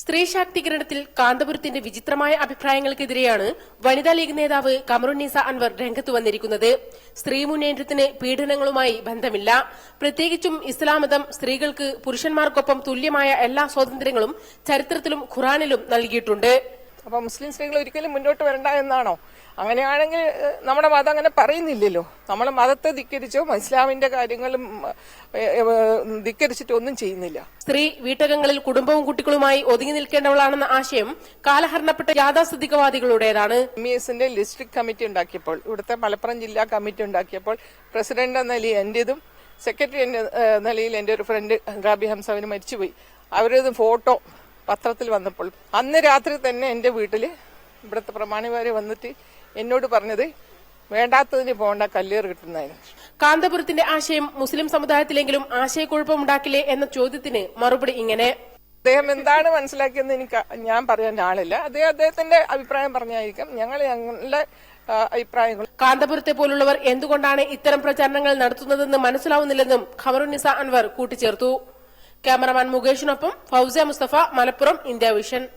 സ്ത്രീ ശാക്തീകരണത്തിൽ കാന്തപുരത്തിന്റെ വിചിത്രമായ അഭിപ്രായങ്ങൾക്കെതിരെയാണ് വനിതാ ലീഗ് നേതാവ് കമറുന്നീസ അൻവർ രംഗത്ത് വന്നിരിക്കുന്നത്. സ്ത്രീ മുന്നേറ്റത്തിന് പീഡനങ്ങളുമായി ബന്ധമില്ല. പ്രത്യേകിച്ചും ഇസ്ലാം മതം സ്ത്രീകൾക്ക് പുരുഷന്മാർക്കൊപ്പം തുല്യമായ എല്ലാ സ്വാതന്ത്ര്യങ്ങളും ചരിത്രത്തിലും ഖുറാനിലും നൽകിയിട്ടുണ്ട്. അപ്പൊ മുസ്ലിം സ്ത്രീകൾ ഒരിക്കലും മുന്നോട്ട് വരണ്ട എന്നാണോ? അങ്ങനെയാണെങ്കിൽ നമ്മുടെ മതം അങ്ങനെ പറയുന്നില്ലല്ലോ. നമ്മൾ മതത്തെ ധിക്കരിച്ചോ ഇസ്ലാമിന്റെ കാര്യങ്ങളും ധിക്കരിച്ചിട്ടോ ഒന്നും ചെയ്യുന്നില്ല. സ്ത്രീ വീട്ടകങ്ങളിൽ കുടുംബവും കുട്ടികളുമായി ഒതുങ്ങി നിൽക്കേണ്ടവളാണെന്ന ആശയം കാലഹരണപ്പെട്ട യാഥാസ്ഥിതികവാദികളുടേതാണ്. എം ഇ എസിന്റെ ലിസ്റ്റ് കമ്മിറ്റി ഉണ്ടാക്കിയപ്പോൾ ഇവിടുത്തെ മലപ്പുറം ജില്ലാ കമ്മിറ്റി ഉണ്ടാക്കിയപ്പോൾ പ്രസിഡന്റ് എന്ന നിലയിൽ എന്റേതും സെക്രട്ടറി എന്ന നിലയിൽ എന്റെ ഒരു ഫ്രണ്ട് ഗാബി ഹംസവിന് മരിച്ചുപോയി. അവരത് ഫോട്ടോ പത്രത്തിൽ വന്നപ്പോൾ അന്ന് രാത്രി തന്നെ എന്റെ വീട്ടിൽ ഇവിടുത്തെ പ്രമാണിമാര് വന്നിട്ട് എന്നോട് പറഞ്ഞത് വേണ്ടാത്തതിന് പോണ്ട കല്ലേർ കിട്ടുന്നതിന്. കാന്തപുരത്തിന്റെ ആശയം മുസ്ലിം സമുദായത്തിലെങ്കിലും ആശയക്കുഴപ്പമുണ്ടാക്കില്ലേ എന്ന ചോദ്യത്തിന് മറുപടി ഇങ്ങനെ. അദ്ദേഹം എന്താണ് മനസ്സിലാക്കിയെന്ന് എനിക്ക് ഞാൻ പറയാൻ ആളില്ല. അദ്ദേഹം അദ്ദേഹത്തിന്റെ അഭിപ്രായം പറഞ്ഞായിരിക്കും. ഞങ്ങൾ ഞങ്ങളുടെ അഭിപ്രായങ്ങൾ. കാന്തപുരത്തെ പോലുള്ളവർ എന്തുകൊണ്ടാണ് ഇത്തരം പ്രചാരണങ്ങൾ നടത്തുന്നതെന്ന് മനസ്സിലാവുന്നില്ലെന്നും ഖമറുന്നിസ അൻവർ കൂട്ടിച്ചേർത്തു. ക്യാമറമാൻ മുകേഷിനൊപ്പം ഫൌസിയ മുസ്തഫ മലപ്പുറം ഇന്ത്യ വിഷൻ.